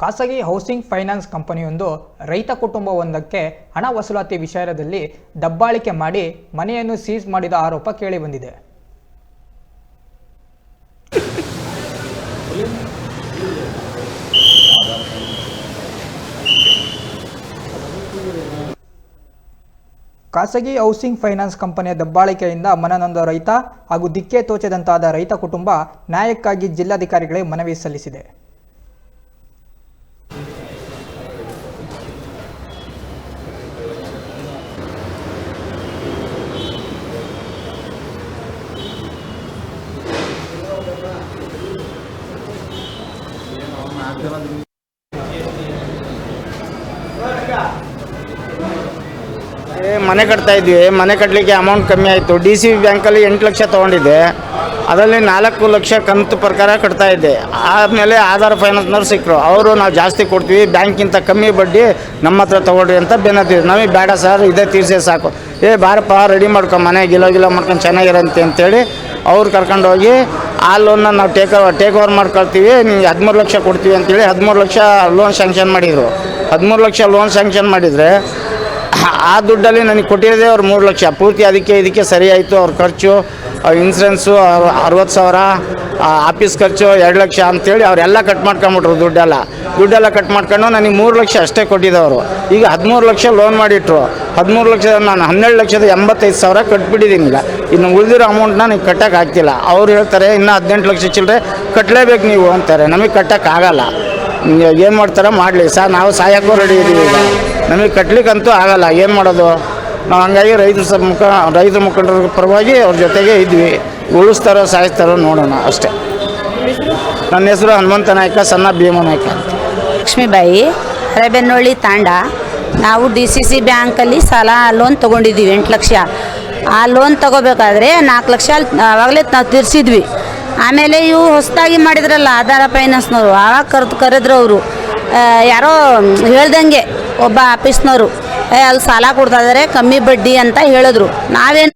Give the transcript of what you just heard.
ಖಾಸಗಿ housing finance ಕಂಪನಿಯೊಂದು ರೈತ ಕುಟುಂಬವೊಂದಕ್ಕೆ ಹಣ ವಸೂಲಾತಿ ವಿಚಾರದಲ್ಲಿ ದಬ್ಬಾಳಿಕೆ ಮಾಡಿ ಮನೆಯನ್ನು ಸೀಸ್ ಮಾಡಿದ ಆರೋಪ ಕೇಳಿಬಂದಿದೆ. ಖಾಸಗಿ ಹೌಸಿಂಗ್ ಫೈನಾನ್ಸ್ ಕಂಪನಿಯ ದಬ್ಬಾಳಿಕೆಯಿಂದ ಮನನೊಂದ ರೈತ ಹಾಗೂ ದಿಕ್ಕೆ ತೋಚದಂತಾದ ರೈತ ಕುಟುಂಬ ನ್ಯಾಯಕ್ಕಾಗಿ ಜಿಲ್ಲಾಧಿಕಾರಿಗಳಿಗೆ ಮನವಿ ಸಲ್ಲಿಸಿದೆ. ಮನೆ ಕಟ್ತಾ ಇದ್ವಿ. ಮನೆ ಕಟ್ಟಲಿಕ್ಕೆ ಅಮೌಂಟ್ ಕಮ್ಮಿ ಆಯಿತು. ಡಿ ಸಿ ಬಿ ಬ್ಯಾಂಕಲ್ಲಿ ಎಂಟು ಲಕ್ಷ ತೊಗೊಂಡಿದ್ದೆ. ಅದರಲ್ಲಿ ನಾಲ್ಕು ಲಕ್ಷ ಕಂತು ಪ್ರಕಾರ ಕಟ್ತಾ ಇದ್ದೆ. ಆದಮೇಲೆ ಆಧಾರ್ ಫೈನಾನ್ಸ್ನವ್ರು ಸಿಕ್ಕರು ಅವರು ನಾವು ಜಾಸ್ತಿ ಕೊಡ್ತೀವಿ. ಬ್ಯಾಂಕ್ಗಿಂತ ಕಮ್ಮಿ ಬಡ್ಡಿ ನಮ್ಮ ಹತ್ರ ತೊಗೊಳ್ರಿ ಅಂತ ಬೆನ್ನತ್ತಿದ್ರು ನಮಗೆ ಬೇಡ ಸರ್, ಇದೇ ತೀರ್ಸೇ ಸಾಕು. ಏ, ಬಾರಪ್ಪ ರೆಡಿ ಮಾಡ್ಕೊ ಮನೆ, ಗಿಲೋ ಗಿಲೋ ಮಾಡ್ಕೊಂಡು ಚೆನ್ನಾಗಿರಂತೆ ಅಂತೇಳಿ ಅವ್ರು ಕರ್ಕೊಂಡೋಗಿ ಆ ಲೋನ್ನ ನಾವು ಟೇಕ್ ಟೇಕ್ ಓವರ್ ಮಾಡ್ಕೊಳ್ತೀವಿ. ನಿಮ್ಗೆ ಹದಿಮೂರು ಲಕ್ಷ ಕೊಡ್ತೀವಿ ಅಂತೇಳಿ ಹದಿಮೂರು ಲಕ್ಷ ಲೋನ್ ಸ್ಯಾಂಕ್ಷನ್ ಮಾಡಿದರು. ಹದಿಮೂರು ಲಕ್ಷ ಲೋನ್ ಸ್ಯಾಂಕ್ಷನ್ ಮಾಡಿದರೆ ಆ ದುಡ್ಡಲ್ಲಿ ನನಗೆ ಕೊಟ್ಟಿರೋದೇ ಅವ್ರು ಮೂರು ಲಕ್ಷ. ಪೂರ್ತಿ ಅದಕ್ಕೆ ಇದಕ್ಕೆ ಸರಿ ಆಯಿತು, ಅವ್ರ ಖರ್ಚು. ಇನ್ಸೂರೆನ್ಸು ಅರವತ್ತು ಸಾವಿರ ಆಫೀಸ್ ಖರ್ಚು ಎರಡು ಲಕ್ಷ ಅಂತೇಳಿ ಅವರೆಲ್ಲ ಕಟ್ ಮಾಡ್ಕೊಂಬಿಟ್ರು ದುಡ್ಡೆಲ್ಲ. ದುಡ್ಡೆಲ್ಲ ಕಟ್ ಮಾಡ್ಕೊಂಡು ನನಗೆ ಮೂರು ಲಕ್ಷ ಅಷ್ಟೇ ಕೊಟ್ಟಿದ್ದವರು ಈಗ ಹದಿಮೂರು ಲಕ್ಷ ಲೋನ್ ಮಾಡಿಟ್ರು. ಹದಿಮೂರು ಲಕ್ಷ ನಾನು ಹನ್ನೆರಡು ಲಕ್ಷದ ಎಂಬತ್ತೈದು ಸಾವಿರ ಕಟ್ಬಿಟ್ಟಿದ್ದೀನಿ ಈಗ. ಇನ್ನು ಉಳಿದಿರೋ ಅಮೌಂಟ್ನ ನನಗೆ ಕಟ್ಟಕ್ಕೆ ಆಗ್ತಿಲ್ಲ. ಅವ್ರು ಹೇಳ್ತಾರೆ, ಇನ್ನು ಹದಿನೆಂಟು ಲಕ್ಷ ಚಿಲ್ಲರೆ ಕಟ್ಟಲೇಬೇಕು ನೀವು ಅಂತಾರೆ. ನಮಗೆ ಕಟ್ಟೋಕ್ಕಾಗಲ್ಲ ಏನು ಮಾಡ್ತಾರೆ ಮಾಡಲಿ. ಸರ್ ನಾವು ಸಾಯೋಕ್ಕೂ ರೆಡಿ ಇದ್ದೀವಿ ಈಗ. ನಮಗೆ ಕಟ್ಲಿಕ್ಕಂತೂ ಆಗಲ್ಲ. ಏನು ಮಾಡೋದು? ನಾವು ಹಂಗಾಗಿ ರೈತರ ಸ ಮುಖ ರೈತರ ಮುಖಂಡರ ಪರವಾಗಿ ಅವ್ರ ಜೊತೆಗೆ ಇದ್ವಿ. ಉಳಿಸ್ತಾರೋ, ಸಾಯಿಸ್ತಾರೋ ನೋಡೋಣ ಅಷ್ಟೇ. ನನ್ನ ಹೆಸರು ಹನುಮಂತ ನಾಯ್ಕ, ಸಣ್ಣ ಭೀಮ ನಾಯ್ಕ ಲಕ್ಷ್ಮೀಬಾಯಿ ಹಳೆಬೆನ್ನಳ್ಳಿ ತಾಂಡ. ನಾವು ಡಿ ಸಿ ಸಿ ಬ್ಯಾಂಕಲ್ಲಿ ಸಾಲ ಲೋನ್ ತೊಗೊಂಡಿದ್ದೀವಿ, ಎಂಟು ಲಕ್ಷ. ಆ ಲೋನ್ ತಗೋಬೇಕಾದ್ರೆ ನಾಲ್ಕು ಲಕ್ಷ ಆವಾಗಲೇ ನಾವು ತೀರಿಸಿದ್ವಿ. ಆಮೇಲೆ ಇವು ಹೊಸದಾಗಿ ಮಾಡಿದ್ರಲ್ಲ, ಆಧಾರ ಫೈನಾನ್ಸ್ನವರು, ಆವಾಗ ಕರೆದು ಕರೆದ್ರು ಅವರು. ಯಾರೋ ಹೇಳ್ದಂಗೆ ಒಬ್ಬ ಆಫೀಸ್ನವರು. ಏ ಅಲ್ಲಿ ಸಾಲ ಕೊಡ್ತಾ ಇದ್ದಾರೆ ಕಮ್ಮಿ ಬಡ್ಡಿ ಅಂತ ಹೇಳಿದ್ರು. ನಾವೇನು